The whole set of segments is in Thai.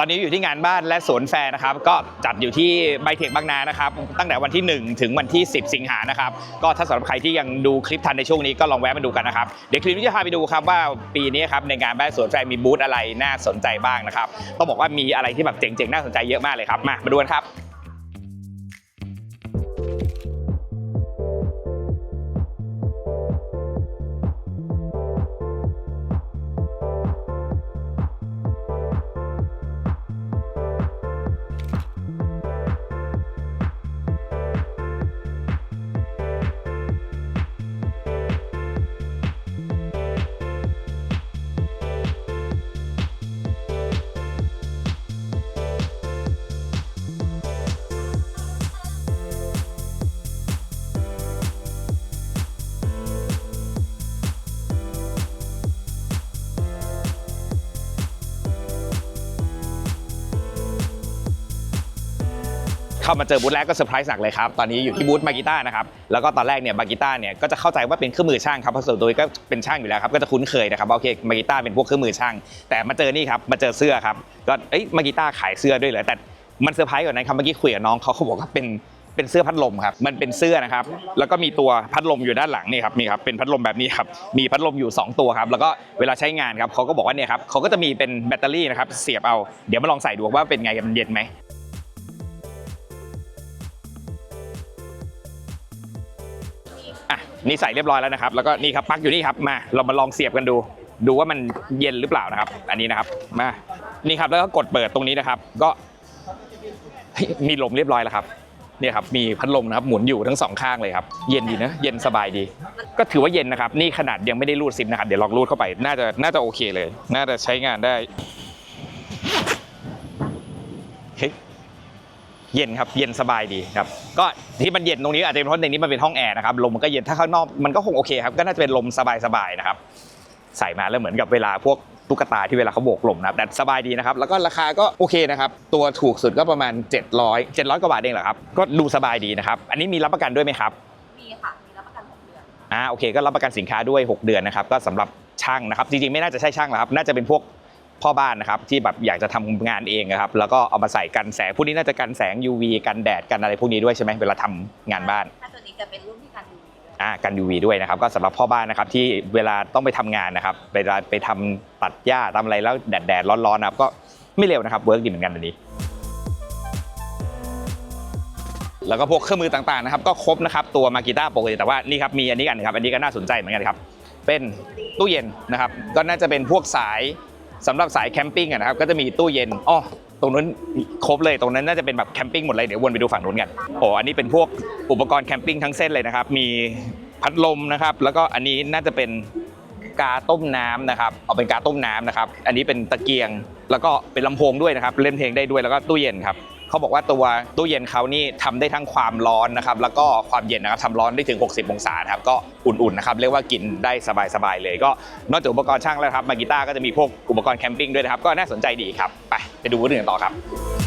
ตอนนี้อยู่ที่งานบ้านและสวนแฟร์นะครับ ก็จัดอยู่ที่ไบเทคบางนานะครับ ตั้งแต่วันที่ 1 ถึงวันที่ 10 สิงหานะครับ ก็ถ้าสำหรับใครที่ยังดูคลิปทันในช่วงนี้ก็ลองแวะมาดูกันนะครับ เดี๋ยวคลิปนี้จะพาไปดูครับว่าปีนี้ครับในงานบ้านสวนแฟร์มีบูธอะไรน่าสนใจบ้างนะครับ ต้องบอกว่ามีอะไรที่แบบเจ๋งๆน่าสนใจเยอะมากเลยครับ มามาดูกันครับ เข้ามาเจอบูธแรกก็เซอร์ไพรส์หนักเลยครับ ตอนนี้อยู่ที่บูธมากิต้านะครับ แล้วก็ตอนแรกเนี่ยมากิต้าเนี่ยก็จะเข้าใจว่าเป็นเครื่องมือช่างครับเพราะส่วนตัวก็เป็นช่างอยู่แล้วครับ ก็จะคุ้นเคยนะครับว่าโอเคมากิต้าเป็นพวกเครื่องมือช่าง แต่มาเจอนี่ครับ มาเจอเสื้อครับ ก็เอ้ยมากิต้าขายเสื้อด้วยเหรอ แต่มันเซอร์ไพรส์กว่านั้นครับ เมื่อกี้คุยกับน้องเขาเขาบอกว่าเป็นเป็นเสื้อพัดลมครับ มันเป็นเสื้อนะครับ แล้วก็มีตัวพัดลมอยู่ด้านหลังนี่ครับนี่ครับ เป็นพัดลมแบบนี้ครับ มีพัดลมอยู่ 2 ตัวครับ แล้วก็เวลาใช้งานครับเขาก็บอกว่าเนี่ยครับเขาก็จะมีเป็นแบตเตอรี่นะครับ เสียบเอา เดี๋ยวมาลองใส่ดูว่าเป็นไงมันเย็นไหม นี่ใส่เรียบร้อยแล้วนะครับ แล้วก็นี่ครับปลั๊กอยู่นี่ครับมาเรามาลองเสียบกันดู ดูว่ามันเย็นหรือเปล่านะครับ อันนี้นะครับมานี่ครับแล้วก็กดเปิดตรงนี้นะครับ ก็มีลมเรียบร้อยแล้วครับเนี่ยครับมีพัดลมนะครับหมุนอยู่ทั้งสองข้างเลยครับเย็นดีนะเย็นสบายดี ก็ถือว่าเย็นนะครับ นี่ขนาดยังไม่ได้รูดซิมนะครับเดี๋ยวลองรูดเข้าไปน่าจะน่าจะโอเคเลย น่าจะใช้งานได้เฮ้ย เย็นครับเย็นสบายดีครับก็ที่มันเย็นตรงนี้อาจจะเป็นเพราะในนี้มันเป็นห้องแอร์นะครับลมมันก็เย็นถ้าข้างนอกมันก็คงโอเคครับก็น่าจะเป็นลมสบายๆนะครับใส่มาแล้วเหมือนกับเวลาพวกตุ๊กตาที่เวลาเขาโบกลมนะครับแต่สบายดีนะครับแล้วก็ราคาก็โอเคนะครับตัวถูกสุดก็ประมาณ 700 700กว่าบาทเองเหรอครับก็ดูสบายดีนะครับอันนี้มีรับประกันด้วยไหมครับมีค่ะมีรับประกัน6เดือนอ่าโอเคก็รับประกันสินค้าด้วย 6 เดือนนะครับก็สำหรับช่างนะครับจริงๆไม่น่าจะใช่ช่างหรอกครับน่าจะเป็นพวก พ่อบ้านนะครับที่แบบอยากจะทำงานเองนะครับแล้วก็เอามาใส่กันแสงพวกนี้น่าจะกันแสง UV กันแดดกันอะไรพวกนี้ด้วยใช่ไหมเวลาทำงานบ้านถ้าตัวนี้จะเป็นรุ่นที่กัน UV ด้วยอ่ากัน UV ด้วยนะครับก็สำหรับพ่อบ้านนะครับที่เวลาต้องไปทำงานนะครับเวลาไปทำตัดหญ้าทำอะไรแล้วแดดแดดๆร้อนๆนะครับก็ไม่เร็วนะครับเวิร์กดีเหมือนกันอันนี้แล้วก็พวกเครื่องมือต่างๆนะครับก็ครบนะครับตัวมากิต้าปกติแต่ว่านี่ครับมีอันนี้กันครับอันนี้ก็น่าสนใจเหมือนกันครับเป็นตู้เย็นนะครับก็น่าจะเป็นพวกสาย สำหรับสายแคมปิ้งนะครับก็จะมีตู้เย็นอ้อตรงนั้นครบเลยตรงนั้นน่าจะเป็นแบบแคมปิ้งหมดเลยเดี๋ยววนไปดูฝั่งนู้นกันโอ้อันนี้เป็นพวกอุปกรณ์แคมปิ้งทั้งเส้นเลยนะครับ มีพัดลมนะครับ แล้วก็อันนี้น่าจะเป็นกาต้มน้ำนะครับเอาเป็นกาต้มน้ำนะครับ อันนี้เป็นตะเกียง แล้วก็เป็นลำโพงด้วยนะครับเล่นเพลงได้ด้วยแล้วก็ตู้เย็นครับ เขาบอกว่าตัวตู้เย็นเขานี่ทำได้ทั้งความร้อนนะครับแล้วก็ความเย็นนะครับทำร้อนได้ถึง 60 องศาครับก็อุ่นๆนะครับเรียกว่ากินได้สบายๆเลย ก็นอกจากอุปกรณ์ช่างแล้วครับมากีต้าก็จะมีพวกอุปกรณ์แคมปิ้งด้วยนะครับก็น่าสนใจดีครับไปไปดูเรื่องต่อครับ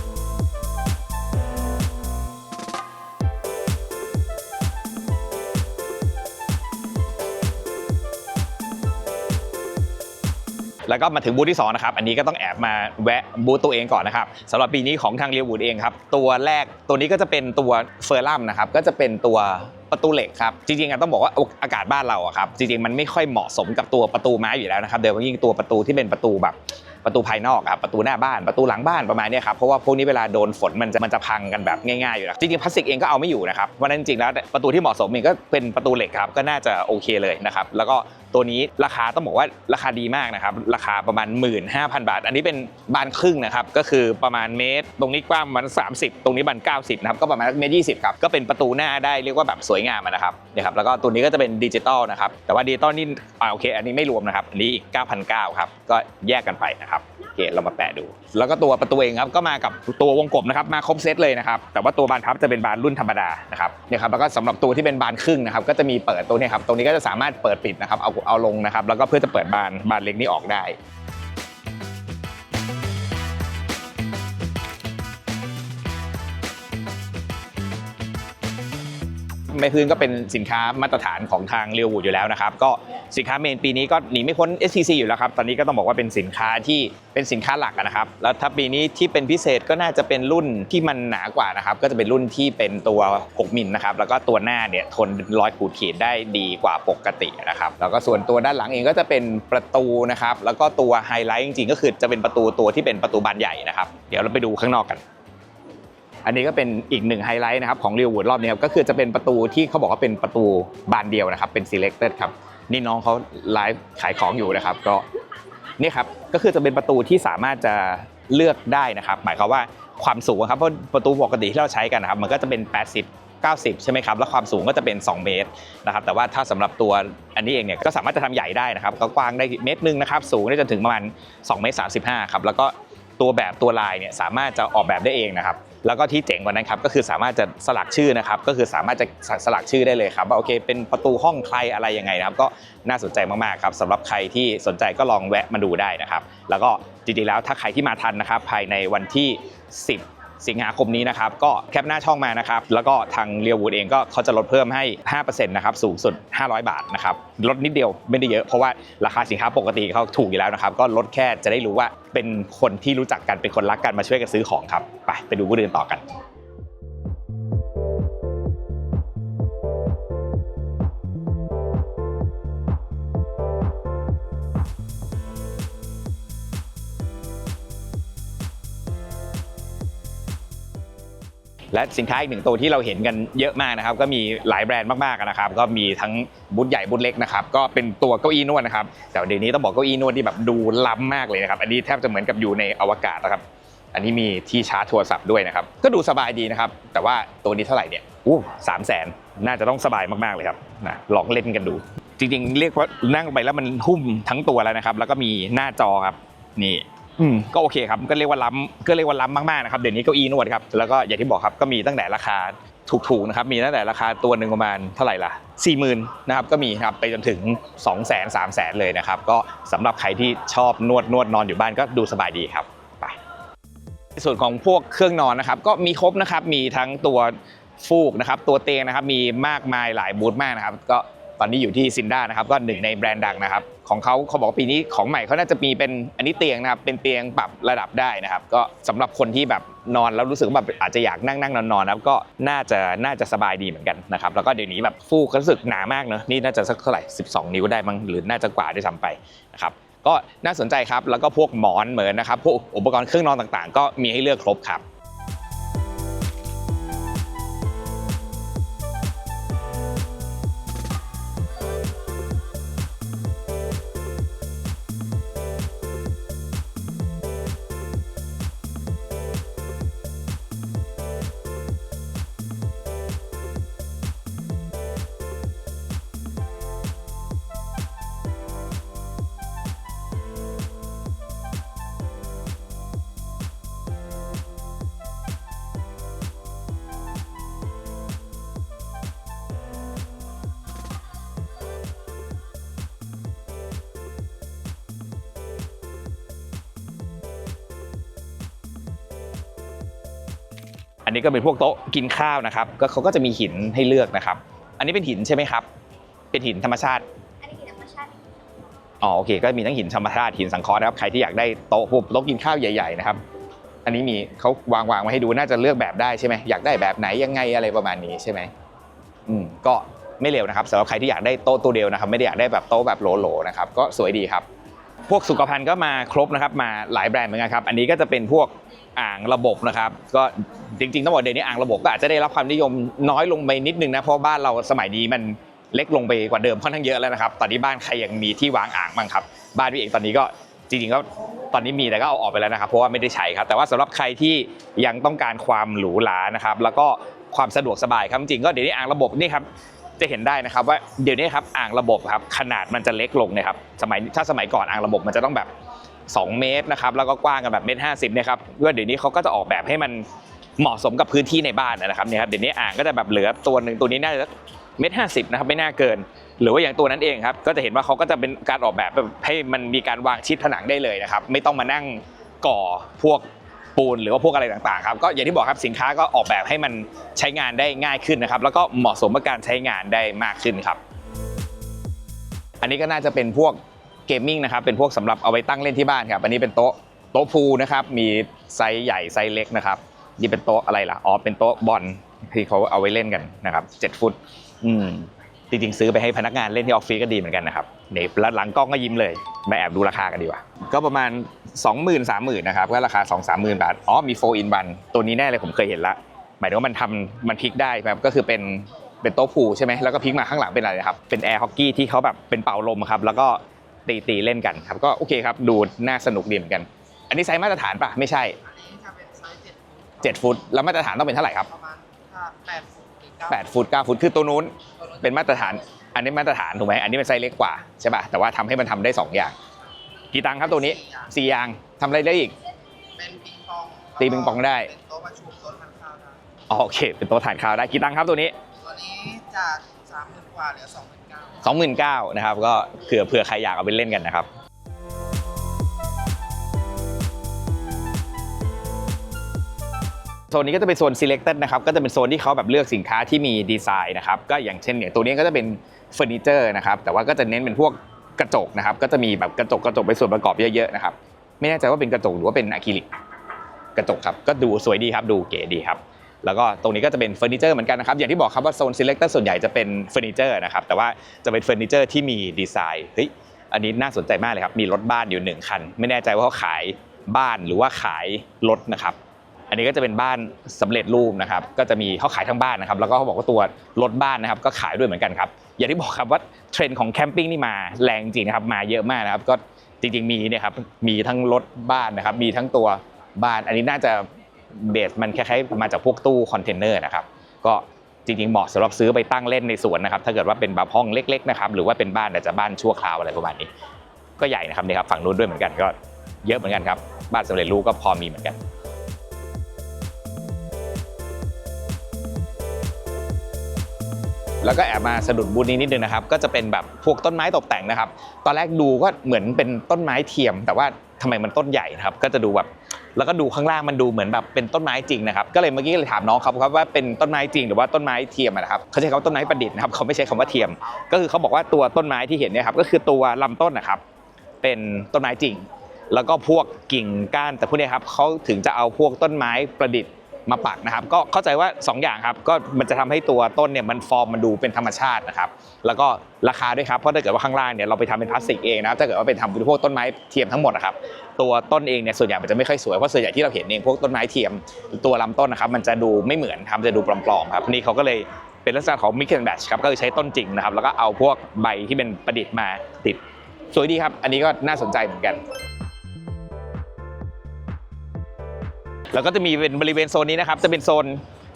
แล้วก็มาถึงบูธที่2นะครับอันนี้ก็ต้องแอบมาแวะบูธตัวเองก่อนนะครับสำหรับปีนี้ของทางเรียวบูดเองครับตัวแรกตัวนี้ก็จะเป็นตัวเฟอร์ลัมนะครับก็จะเป็นตัวประตูเหล็กครับจริงๆต้องบอกว่าอากาศบ้านเราอะครับจริงๆมันไม่ค่อยเหมาะสมกับตัวประตูไม้อยู่แล้วนะครับเดี๋ยวยิ่งตัวประตูที่เป็นประตูแบบประตูภายนอกครับประตูหน้าบ้านประตูหลังบ้านประมาณนี้ครับเพราะว่าพวกนี้เวลาโดนฝนมันจะมันจะพังกันแบบง่ายๆอยู่แล้วจริงๆพลาสติกเองก็เอาไม่อยู่นะครับเพราะฉะนั้นจริงๆแล้วประตูที่เหมาะสมเองก็เป็นประตูเหล็กครับก็น่าจะโอเคเลยนะครับแล้วก็ ตัวนี้ราคาต้องบอกว่าราคาดีมากนะครับ ราคาประมาณ 15,000 บาท อันนี้เป็นบานครึ่งนะครับ ก็คือประมาณเมตร ตรงนี้กว้างประมัน 30 ตรงนี้บาน90 นะครับ ก็ประมาณเมตรยีครับ ก็เป็นประตูหน้าได้เรียกว่าแบบสวยงามนะครับเนี่ยครับ แล้วก็ตัวนี้ก็จะเป็นดิจิตอลนะครับ แต่ว่าดิจิตอลนี่อ่าโอเค อันนี้ไม่รวมนะครับ อันนี้อีก9,900ครับ ก็แยกกันไปนะครับโอเคเรามาแปะดู แล้วก็ตัวประตูเองครับก็มากับตัววงกบนะครับมาครบเซตเลยนะครับ แต่ว่าตัวบานพับจะเป็นบานรุ่นธรรมดานะครับเนี่ยครับแล้วก็สำหรับตัวที่เป็นบานครึ่งนะครับก็จะมีเปิดตัวนี้ครับตรงนี้ก็จะสามารถเปิดปิดนะครับเอาเอาลงนะครับ แล้วก็เพื่อจะเปิดบานบานเล็กนี้ออกได้ ไม้พื้นก็เป็นสินค้ามาตรฐานของทางเรียววูดอยู่แล้วนะครับก็สินค้าเมนปีนี้ก็หนีไม่พ้น STC อยู่แล้วครับตอนนี้ก็ต้องบอกว่าเป็นสินค้าที่เป็นสินค้าหลักนะครับแล้วถ้าปีนี้ที่เป็นพิเศษก็น่าจะเป็นรุ่นที่มันหนากว่านะครับก็จะเป็นรุ่นที่เป็นตัว 6 มิลนะครับแล้วก็ตัวหน้าเนี่ยทนร้อยขูดขีดได้ดีกว่าปกตินะครับแล้วก็ส่วนตัวด้านหลังเองก็จะเป็นประตูนะครับแล้วก็ตัวไฮไลท์จริงๆ ก็คือจะเป็นประตูตัวที่เป็นประตูบานใหญ่นะครับเดี๋ยวเราไปดูข้างนอกกัน อันนี้ก็เป็นอีกหนึ่งไฮไลท์นะครับของเรียววูดรอบนี้ครับก็คือจะเป็นประตูที่เขาบอกว่าเป็นประตูบานเดียวนะครับเป็น selected ครับนี่น้องเขาไลฟ์ขายของอยู่นะครับ ก็นี่ครับก็คือจะเป็นประตูที่สามารถจะเลือกได้นะครับ หมายความว่าความสูงครับเพราะประตูปกติที่เราใช้กันนะครับ มันก็จะเป็น 80 90 ใช่ไหมครับ แล้วความสูงก็จะเป็น 2 เมตรนะครับ แต่ว่าถ้าสำหรับตัวอันนี้เองเนี่ยก็สามารถจะทำใหญ่ได้นะครับ ก็กว้างได้เมตรหนึ่งนะครับ สูงได้จนถึงประมาณ2เมตร35ครับ แล้วก็ตัวแบบตัวลายเนี่ยสามารถจะออกแบบได้เองนะครับ แล้วก็ที่เจ๋งกว่านั้นครับก็คือสามารถจะสลักชื่อนะครับก็คือสามารถจะสลักชื่อได้เลยครับว่าโอเคเป็นประตูห้องใครอะไรยังไงนะครับก็น่าสนใจมากๆครับสำหรับใครที่สนใจก็ลองแวะมาดูได้นะครับ แล้วก็จริงๆแล้วถ้าใครที่มาทันนะครับภายในวันที่ 10 สิงหาคมนี้นะครับ ก็แคปหน้าช่องมานะครับ แล้วก็ทางเรียววูดเองก็เขาจะลดเพิ่มให้ 5%นะครับ สูงสุด 500 บาทนะครับ ลดนิดเดียวไม่ได้เยอะเพราะว่าราคาสินค้าปกติเขาถูกอยู่แล้วนะครับ ก็ลดแค่จะได้รู้ว่าเป็นคนที่รู้จักกันเป็นคนรักกันมาช่วยกันซื้อของครับ ไปไปดูบูธอื่นต่อกัน และสินค้าอีกหนึ่งตัวที่เราเห็นกันเยอะมากนะครับ ก็มีหลายแบรนด์มากๆนะครับ ก็มีทั้งบูธใหญ่บูธเล็กนะครับ ก็เป็นตัวเก้าอี้นวดนะครับ แต่เดี๋ยวนี้ต้องบอกเก้าอี้นวดที่แบบดูล้ำมากเลยนะครับ อันนี้แทบจะเหมือนกับอยู่ในอวกาศนะครับ อันนี้มีที่ชาร์จโทรศัพท์ด้วยนะครับ ก็ดูสบายดีนะครับ แต่ว่าตัวนี้เท่าไหร่เนี่ยอู้สามแสนน่าจะต้องสบายมากๆเลยครับนะลองเล่นกันดู จริงๆ เรียกว่านั่งไปแล้วมันหุ้มทั้งตัวแล้วนะครับ แล้วก็มีหน้าจอครับนี่ ก็โอเคครับก็เรียกว่าล้ำก็เรียกว่าล้ำมากๆนะครับเดี๋ยวนี้เก้าอี้นวดครับแล้วก็อย่างที่บอกครับก็มีตั้งแต่ราคาถูกๆนะครับมีตั้งแต่ราคาตัวหนึ่งประมาณเท่าไหร่ล่ะ4 0,000นะครับก็มีครับไปจนถึง 2 0 0 0 0 0 3 0 0 0 0เลยนะครับก็สำหรับใครที่ชอบนวดนวดนอนอยู่บ้านก็ดูสบายดีครับไปส่วนของพวกเครื่องนอนนะครับก็มีครบนะครับมีทั้งตัวฟูกนะครับตัวเตียงนะครับมีมากมายหลายบูธมากนะครับก็ ตอนนี้อยู่ที่ซินด้านะครับก็หนึ่งในแบรนด์ดังนะครับ ของเขาเขาบอกปีนี้ของใหม่เขาน่าจะมีเป็นอันนี้เตียงนะครับเป็นเตียงปรับระดับได้นะครับ ก็สำหรับคนที่แบบนอนแล้วรู้สึกแบบอาจจะอยากนั่งนั่งนอนนอนนะครับก็น่าจะน่าจะสบายดีเหมือนกันนะครับแล้วก็เดี๋ยวนี้แบบฟูกรู้สึกหนามากเนอะนี่น่าจะสักเท่าไหร่ 12 นิ้วได้มั้งหรือน่าจะกว่าด้วยซ้ำไปนะครับก็น่าสนใจครับแล้วก็พวกหมอนเหมือนนะครับพวกอุปกรณ์เครื่องนอนต่างๆ ก็มีให้เลือกครบครับ นนี้ก็เป็นพวกโต๊ะกินข้าวนะครับ ก็เขาก็จะมีหินให้เลือกนะครับ อันนี้เป็นหินใช่ไหมครับ เป็นหินธรรมชาติ อันนี้คือธรรมชาติอ๋อโอเค ก็มีทั้งหินธรรมชาติหินสังเคราะห์นะครับ ใครที่อยากได้โต๊ะพวกโต๊ะกินข้าวใหญ่ ๆ นะครับ อันนี้มีเขาวางวางมาให้ดูน่าจะเลือกแบบได้ใช่ไหมอยากได้แบบไหนยังไงอะไรประมาณนี้ใช่ไหมอืมก็ไม่เร็วนะครับสำหรับใครที่อยากได้โต๊ะตัวเดียวนะครับ ไม่ได้อยากได้แบบโต๊ะแบบโหลๆนะครับก็สวยดีครับ พวกสุขภัณฑ์ก็มาครบนะครับ มาหลายแบรนด์เหมือนกันครับ อันนี้ก็จะเป็นพวก อ่างระบบนะครับ ก็จริงๆต้องบอกเดี๋ยวนี้อ่างระบบก็อาจจะได้รับความนิยมน้อยลงไปนิดนึงนะเพราะบ้านเราสมัยนี้มันเล็กลงไปกว่าเดิมค่อนข้างเยอะแล้วนะครับ ตอนนี้บ้านใครยังมีที่วางอ่างบ้างครับ บ้านพี่เอกตอนนี้ก็จริงๆก็ตอนนี้มีแต่ก็เอาออกไปแล้วนะครับ เพราะว่าไม่ได้ใช้ครับ แต่ว่าสำหรับใครที่ยังต้องการความหรูหรานะครับ แล้วก็ความสะดวกสบายครับจริงก็เดี๋ยวนี้อ่างระบบนี่ครับจะเห็นได้นะครับว่าเดี๋ยวนี้ครับอ่างระบบครับขนาดมันจะเล็กลงนะครับสมัยถ้าสมัยก่อนอ่างระบบมันจะต้องแบบ 2 เมตรนะครับแล้วก็กว้างกันแบบเมตรห้าสิบเนี่ยครับว่าเดี๋ยวนี้เขาก็จะออกแบบให้มันเหมาะสมกับพื้นที่ในบ้านนะครับเนี่ยครับเดี๋ยวนี้อ่างก็จะแบบเหลือตัวหนึ่งตัวนี้น่าจะเมตรห้าสิบนะครับไม่น่าเกิน หรือว่าอย่างตัวนั้นเองครับก็จะเห็นว่าเขาก็จะเป็นการออกแบบแบบให้มันมีการวางชิดผนังได้เลยนะครับไม่ต้องมานั่งก่อพวกปูนหรือว่าพวกอะไรต่างๆครับก็อย่างที่บอกครับสินค้าก็ออกแบบให้มันใช้งานได้ง่ายขึ้นนะครับแล้วก็เหมาะสมกับการใช้งานได้มากขึ้นครับ อันนี้ก็น่าจะเป็นพวก เกมมิ่งนะครับเป็นพวกสำหรับเอาไว้ตั้งเล่นที่บ้านครับอันนี้เป็นโต๊ะโต๊ะพูนะครับมีไซส์ใหญ่ไซส์เล็กนะครับนี่เป็นโต๊ะอะไรล่ะอ๋อเป็นโต๊ะบอลที่เขาเอาไว้เล่นกันนะครับ7ฟุต อืมจริงๆซื้อไปให้พนักงานเล่นที่ออฟฟิศก็ดีเหมือนกันนะครับนี่แล้วหลังกล้องก็ยิ้มเลยมาแอบดูราคากันดีกว่าก็ประมาณ 20,000 30,000นะครับก็ราคา 2 3 0 0 0 0 บาทอ๋อมี4 in 1ตัวนี้แน่เลยผมเคยเห็นละหมายถึงว่ามันทำมันพลิกได้ครับก็คือเป็นเป็นโต๊ะพูใช่ไหมแล้วก็พลิกมาข้างหลังเป็นอะไรครับเป็นแอร์ฮอกกี้ที่เขาแบบเป็นเป่าลมครับแล้วก็ ตีตีๆเล่นกันครับก็โอเคครับดูน่าสนุกดีเหมือนกัน อันนี้ไซส์มาตรฐานปะไม่ใช่ อันนี้จะเป็นไซส์เจ็ดฟุต7ฟุตแล้วมาตรฐานต้องเป็นเท่าไหร่ครับประมาณถ้าแปดฟุตหรือเก้า8ฟุต9ฟุตคือตัวนู้นเป็นมาตรฐาน อันนี้มาตรฐานถูกไหมอันนี้เป็นไซส์เล็กกว่าใช่ป่ะแต่ว่าทำให้มันทำได้2อย่างกี่ตังค์ครับตัวนี้4อย่างทำอะไรได้อีกเป็นปิงปองตีปิงปองได้เป็นโต๊ะประชุมโต๊ะทานข้าวได้อ๋อโอเค เป็นโต๊ะทานข้าวได้กี่ตังค์ครับตัวนี้ตัวนี้จากสามหมื่นกว่าเหลือสองหมื่นเก้า 29,000นะครับก็เผื่อเผื่อใครอยากเอาไปเล่นกันนะครับโซนนี้ก็จะเป็นโซน selected นะครับก็จะเป็นโซนที่เขาแบบเลือกสินค้าที่มีดีไซน์นะครับก็อย่างเช่นอย่างตัวนี้ก็จะเป็นเฟอร์นิเจอร์นะครับแต่ว่าก็จะเน้นเป็นพวกกระจกนะครับก็จะมีแบบกระจกกระจกเป็นส่วนประกอบเยอะๆนะครับไม่แน่ใจว่าเป็นกระจกหรือว่าเป็นอะคริลิกกระจกครับก็ดูสวยดีครับดูเก๋ดีครับ แล้วก็ตรงนี้ก็จะเป็นเฟอร์นิเจอร์เหมือนกันนะครับ อย่างที่บอกครับว่าโซน selected ส่วนใหญ่จะเป็นเฟอร์นิเจอร์นะครับ แต่ว่าจะเป็นเฟอร์นิเจอร์ที่มีดีไซน์ เฮ้ย อันนี้น่าสนใจมากเลยครับ มีรถบ้านอยู่หนึ่งคัน ไม่แน่ใจว่าเขาขายบ้านหรือว่าขายรถนะครับ อันนี้ก็จะเป็นบ้านสำเร็จรูปนะครับ ก็จะมีเขาขายทั้งบ้านนะครับ แล้วก็เขาบอกว่าตัวรถบ้านนะครับ ก็ขายด้วยเหมือนกันครับ อย่างที่บอกครับว่าเทรนด์ของแคมปิ้งนี่มาแรงจริงนะครับ มาเยอะมากนะครับ ก็จริงๆมีเนี่ยครับ มีทั้งรถบ้านนะครับ มีทั้งตัวบ้าน อันนี้น่าจะ เบสมันคล้ายๆมาจากพวกตู้คอนเทนเนอร์นะครับ ก็จริงๆเหมาะสำหรับซื้อไปตั้งเล่นในสวนนะครับ ถ้าเกิดว่าเป็นแบบห้องเล็กๆนะครับ หรือว่าเป็นบ้านแต่จะบ้านชั่วคราวอะไรประมาณนี้ ก็ใหญ่นะครับนี่ครับฝั่งนู้นด้วยเหมือนกันก็เยอะเหมือนกันครับ บ้านสำเร็จรูปก็พอมีเหมือนกันแล้วก็แอบมาสะดุดบูธนี้นิดนึงนะครับ ก็จะเป็นแบบพวกต้นไม้ตกแต่งนะครับ ตอนแรกดูก็เหมือนเป็นต้นไม้เทียม แต่ว่าทำไมมันต้นใหญ่นะครับ ก็จะดูแบบ แล้วก็ดูข้างล่างมันดูเหมือนแบบเป็นต้นไม้จริงนะครับก็เลยเมื่อกี้เลยถามน้องครับครับว่าเป็นต้นไม้จริงหรือว่าต้นไม้เทียมนะครับเขาใช้คำว่าต้นไม้ประดิษฐ์นะครับเขาไม่ใช้คำว่าเทียม ก็คือเขาบอกว่าตัวต้นไม้ที่เห็นเนี่ยครับก็คือตัวลำต้นนะครับเป็นต้นไม้จริง แล้วก็พวกกิ่งก้านแต่พวกนี้ครับเขาถึงจะเอาพวกต้นไม้ประดิษฐ์ มาปักนะครับ ก็เข้าใจว่า 2 อย่างครับ ก็มันจะทำให้ตัวต้นเนี่ยมันฟอร์มมันดูเป็นธรรมชาตินะครับ แล้วก็ราคาด้วยครับ เพราะถ้าเกิดว่าข้างล่างเนี่ยเราไปทำเป็นพลาสติกเองนะ ถ้าเกิดว่าเป็นทำเป็นพวกต้นไม้เทียมทั้งหมดนะครับ ตัวต้นเองเนี่ยส่วนใหญ่มันจะไม่ค่อยสวย เพราะส่วนใหญ่ที่เราเห็นเองพวกต้นไม้เทียมตัวลำต้นนะครับ มันจะดูไม่เหมือนครับจะดูปลอมๆครับ นี่เขาก็เลยเป็นลักษณะของ mix and match ครับ ก็คือใช้ต้นจริงนะครับ แล้วก็เอาพวกใบที่เป็นประดิษฐ์มาติด สวยดีครับ อันนี้ก็น่าสนใจเหมือนกัน แล้วก็จะมีเป็นบริเวณโซนนี้นะครับ จะเป็นโซน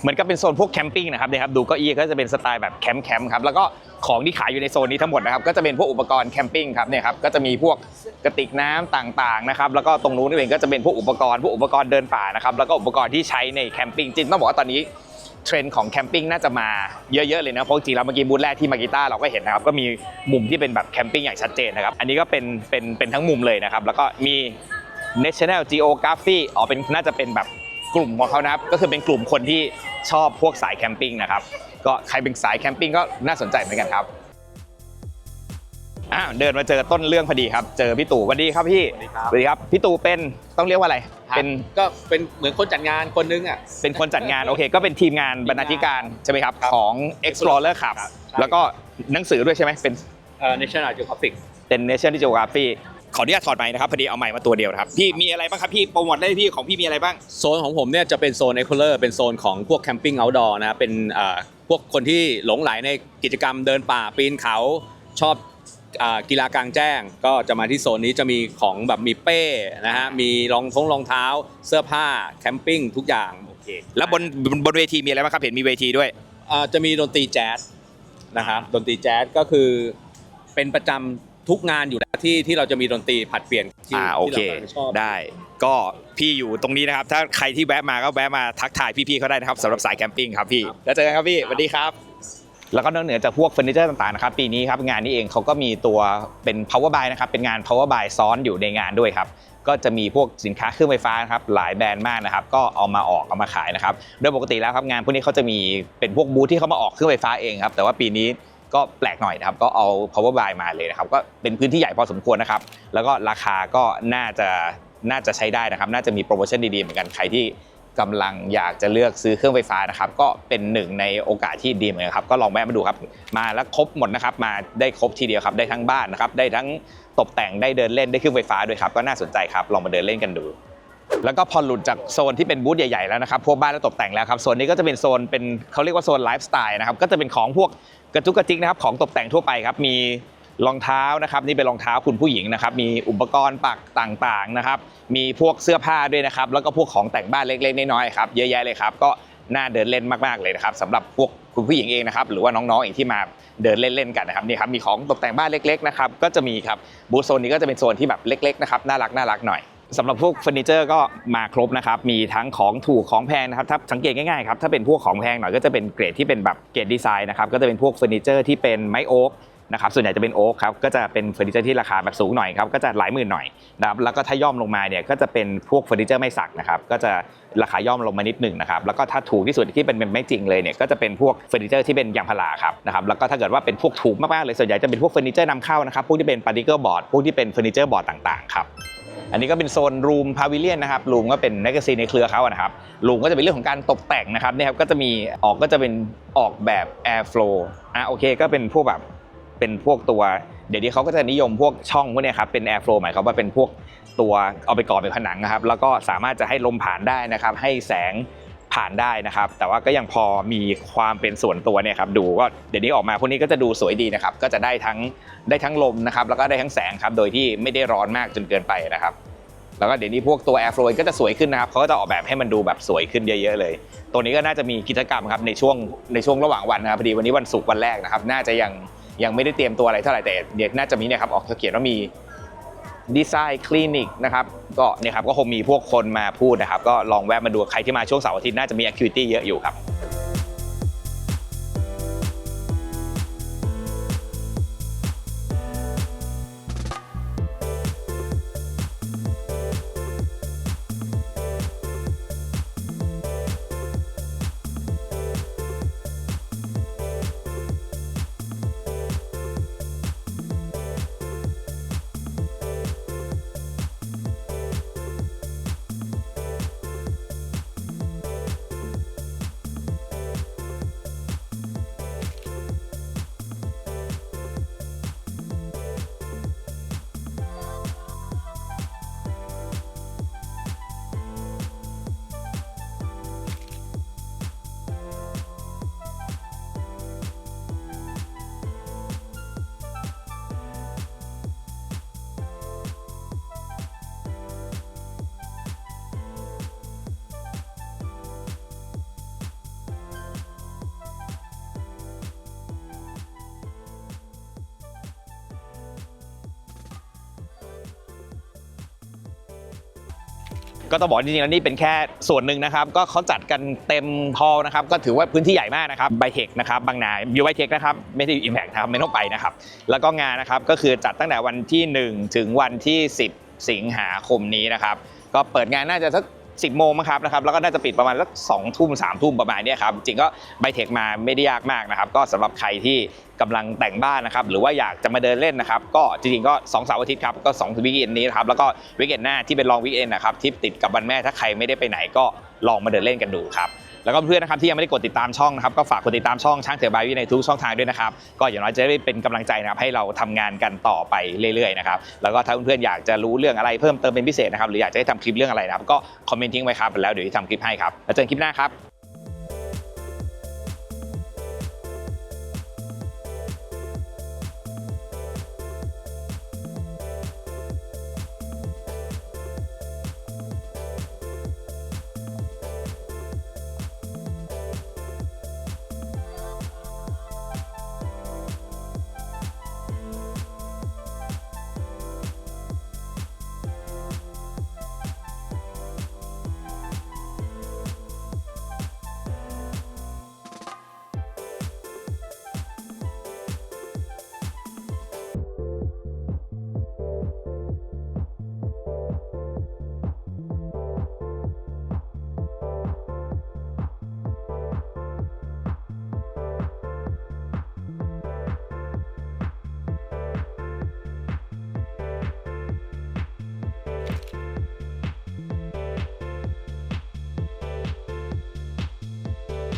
เหมือนกับเป็นโซนพวกแคมปิ้งนะครับเนี่ยครับดูเก้าอี้ก็จะเป็นสไตล์แบบแคมป์แคมป์ครับแล้วก็ของที่ขายอยู่ในโซนนี้ทั้งหมดนะครับก็จะเป็นพวกอุปกรณ์แคมปิ้งครับเนี่ยครับก็จะมีพวกกระติกน้ำต่างๆนะครับแล้วก็ตรงนู้นเองก็จะเป็นพวกอุปกรณ์พวกอุปกรณ์เดินป่านะครับแล้วก็อุปกรณ์ที่ใช้ในแคมปิ้งจริงต้องบอกว่าตอนนี้เทรนด์ของแคมปิ้งน่าจะมาเยอะๆเลยนะเพราะจริงแล้วเมื่อกี้บูธแรกที่มากิต้าเราก็เห็นนะครับก็มีมุมที่เป็นแบบแคมปิ้งอย่างชัดเจนนะครับอันนี้ก็เป็นเป็นเป็นทั้งมุมเลยนะครับแล้วก็มี National Geography อ๋อเป็นน่าจะเป็นแบบกลุ่มของเขานะครับ ก็คือเป็นกลุ่มคนที่ชอบพวกสายแคมปิ้งนะครับ ก็ใครเป็นสายแคมปิ้งก็น่าสนใจเหมือนกันครับอ้าวเดินมาเจอต้นเรื่องพอดีครับ เจอพี่ตู่สวัสดีครับพี่สวัสดีครับสวัสดีครับพี่ตู่เป็นต้องเรียกว่าอะไร เป็นก็เป็นเหมือนคนจัดงานคนนึงอะเป็นคนจัดงานโอเค ก็เป็นทีมงานบรรณาธิการใช่ไหมครับครับของ Explorer ครับครับใช่แล้วก็หนังสือด้วยใช่ไหมเป็นเอ่อ National Geographic เป็น National Geography ขออนุญาตถอดไมค์นะครับพอดีเอาไมค์มาตัวเดียวนะครับพี่มีอะไรบ้างครับพี่โปรโมทได้พี่ของพี่มีอะไรบ้างโซนของผมเนี่ยจะเป็นโซน Explorer เป็นโซนของพวกแคมปิ้ง outdoor นะเป็นเอ่อพวกคนที่หลงไหลในกิจกรรมเดินป่าปีนเขาชอบอ่ากีฬากลางแจ้งก็จะมาที่โซนนี้จะมีของแบบมีเป้นะฮะมีรองท้องรองเท้า เสื้อผ้าแคมปิ้งทุกอย่างโอเคแล้วบนบนบนเวทีมีอะไรบ้างครับเห็นมีเวทีด้วยอ่าจะมีดนตรีแจ๊สนะครับดนตรีแจ๊สก็คือเป็นประจำ ทุกงานอยู่แล้วที่ที่เราจะมีดนตรีผัดเปลี่ยนที่อ่าโอเค ที่เราชอบได้ก็พี่อยู่ตรงนี้นะครับ ถ้าใครที่แวะมาก็แวะมาทักทายพี่ๆเขาได้นะครับสำหรับสายแคมปิ้งครับพี่ แล้วเจอกันครับพี่สวัสดีครับ แล้วก็นอกเหนือจากพวกเฟอร์นิเจอร์ต่างๆนะครับปีนี้ครับงานนี้เองเขาก็มีตัวเป็น power buy นะครับเป็นงาน power buy ซ้อนอยู่ในงานด้วยครับก็จะมีพวกสินค้าเครื่องไฟฟ้านะครับหลายแบรนด์มากนะครับก็เอามาออกเอามาขายนะครับโดยปกติแล้วครับงานพวกนี้เขาจะมีเป็นพวกบูธที่เขามาออกเครื่องไฟฟ้าเองครับแต่ว่าปีนี้ ก็แปลกหน่อยนะครับ ก็เอา power buy มาเลยนะครับ ก็เป็นพื้นที่ใหญ่พอสมควรนะครับ แล้วก็ราคาก็น่าจะน่าจะใช้ได้นะครับ น่าจะมีโปรโมชั่นดีๆเหมือนกันใครที่กำลังอยากจะเลือกซื้อเครื่องไฟฟ้านะครับ ก็เป็นหนึ่งในโอกาสที่ดีเหมือนกันครับ ก็ลองแวะมาดูครับ มาแล้วครบหมดนะครับ มาได้ครบทีเดียวครับ ได้ทั้งบ้านนะครับ ได้ทั้งตกแต่ง ได้เดินเล่น ได้เครื่องไฟฟ้าด้วยครับ ก็น่าสนใจครับ ลองมาเดินเล่นกันดูแล้วก็พอหลุดจากโซนที่เป็นบูธใหญ่ๆแล้วนะครับ พวกบ้านและตกแต่งแล้วครับ โซนนี้ก็จะเป็นโซนเป็นเขาเรียกว่าโซนไลฟ์สไตล์นะครับ ก็จะเป็นของพวก กระจุกกระจิกนะครับของตกแต่งทั่วไปครับมีรองเท้านะครับนี่เป็นรองเท้าคุณผู้หญิงนะครับมีอุปกรณ์ปักต่างๆนะครับมีพวกเสื้อผ้าด้วยนะครับแล้วก็พวกของแต่งบ้านเล็กๆน้อยๆครับเยอะแยะเลยครับก็น่าเดินเล่นมากๆเลยนะครับสำหรับพวกคุณผู้หญิงเองนะครับหรือว่าน้องๆเองที่มาเดินเล่นๆกันนะครับนี่ครับมีของตกแต่งบ้านเล็กๆนะครับก็จะมีครับบูธโซนนี้ก็จะเป็นโซนที่แบบเล็กๆนะครับน่ารักน่ารักหน่อย สำหรับพวกเฟอร์นิเจอร์ก็มาครบนะครับ มีทั้งของถูกของแพงนะครับถ้าสังเกตง่ายๆครับถ้าเป็นพวกของแพงหน่อยก็จะเป็นเกรดที่เป็นแบบเกรดดีไซน์นะครับก็จะเป็นพวกเฟอร์นิเจอร์ที่เป็นไม้โอ๊กนะครับส่วนใหญ่จะเป็นโอ๊กครับก็จะเป็นเฟอร์นิเจอร์ที่ราคาแบบสูงหน่อยครับก็จะหลายหมื่นหน่อยนะครับแล้วก็ถ้าย่อมลงมาเนี่ยก็จะเป็นพวกเฟอร์นิเจอร์ไม่สักนะครับก็จะราคาย่อมลงมานิดหนึ่งนะครับแล้วก็ถ้าถูกที่สุดที่เป็นไม่จริงเลยเนี่ยก็จะเป็นพวกเฟอร์นิเจอร์ที่เป็นยางพาราครับนะครับแล้วก็ถ้าเกิดว่าเป็นพวกถูกมากๆเลยส่วนใหญ่จะเป็นพวกเฟอร์นิเจอร์นำเข้านะครับพวกที่เป็นปาร์ติเกิลบอร์ดพวกที่เป็นเฟอร์นิเจอร์บอร์ดต่างๆครับ อันนี้ก็เป็นโซนรูมพาวิเลียนนะครับรูมก็เป็นแมกกาซีนในเครือเขาอะนะครับรูมก็จะเป็นเรื่องของการตกแต่งนะครับเนี่ยครับก็จะมีออกก็จะเป็นออกแบบ Airflow อะโอเคก็เป็นพวกแบบเป็นพวกตัว เดี๋ยวนี้เขาก็จะนิยมพวกช่องพวกเนี้ยครับเป็น Airflow หมายความว่าเป็นพวกตัวเอาไปก่อเป็นผนังนะครับแล้วก็สามารถจะให้ลมผ่านได้นะครับให้แสง ผ่านได้นะครับ แต่ว่าก็ยังพอมีความเป็นส่วนตัวเนี่ยครับดูก็เดี๋ยวนี้ออกมาพวกนี้ก็จะดูสวยดีนะครับ ก็จะได้ทั้งได้ทั้งลมนะครับแล้วก็ได้ทั้งแสงครับโดยที่ไม่ได้ร้อนมากจนเกินไปนะครับ แล้วก็เดี๋ยวนี้พวกตัว Airflow ก็จะสวยขึ้นนะครับเขาก็จะออกแบบให้มันดูแบบสวยขึ้นเยอะๆเลย ตัวนี้ก็น่าจะมีกิจกรรมครับในช่วงในช่วงระหว่างวันนะครับพอดีวันนี้วันศุกร์วันแรกนะครับ น่าจะยังยังไม่ได้เตรียมตัวอะไรเท่าไหร่แต่เดี๋ยวน่าจะมีนี่ยครับออกเขียนว่ามี ดีไซน์คลินิกนะครับก็เนี่ยครับก็คงมีพวกคนมาพูดนะครับ ก็ลองแวะมาดูใครที่มาช่วงเสาร์อาทิตย์น่าจะมีแอคทิวิตี้เยอะอยู่ครับ ก็ต้องบอกจริงๆแล้วนี่เป็นแค่ส่วนหนึ่งนะครับก็เขาจัดกันเต็มพอนะครับก็ถือว่าพื้นที่ใหญ่มากนะครับไบเทคนะครับบางนาอยู่ไบเทคนะครับไม่ได้อิมแพกนะครับไม่ต้องไปนะครับแล้วก็งานนะครับก็คือจัดตั้งแต่วันที่ 1 ถึงวันที่ 10 สิงหาคมนี้นะครับก็เปิดงานน่าจะสัก 10 โมงมั้งครับนะครับแล้วก็น่าจะปิดประมาณสักสองทุ่มสามทุ่มประมาณนี้ครับจริงก็ไบเทคมาไม่ได้ยากมากนะครับก็สำหรับใครที่กำลังแต่งบ้านนะครับหรือว่าอยากจะมาเดินเล่นนะครับก็จริงๆก็2เสาร์อาทิตย์ครับก็2วิกเอนนี้นะครับแล้วก็วิกเอนหน้าที่เป็นลองวิกเอนนะครับที่ติดกับวันแม่ถ้าใครไม่ได้ไปไหนก็ลองมาเดินเล่นกันดูครับ แล้วก็เพื่อนนะครับที่ยังไม่ได้กดติดตามช่องนะครับก็ฝากกดติดตามช่องช่างเถื่อบายวิในทุกช่องทางด้วยนะครับก็อย่างน้อยจะได้เป็นกำลังใจนะครับให้เราทำงานกันต่อไปเรื่อยๆนะครับแล้วก็ถ้าเพื่อนๆอยากจะรู้เรื่องอะไรเพิ่มเติมเป็นพิเศษนะครับหรืออยากจะให้ทำคลิปเรื่องอะไรนะครับก็คอมเมนต์ทิ้งไว้ครับแล้วเดี๋ยวจะทำคลิปให้ครับแล้วเจอกันคลิปหน้าครับ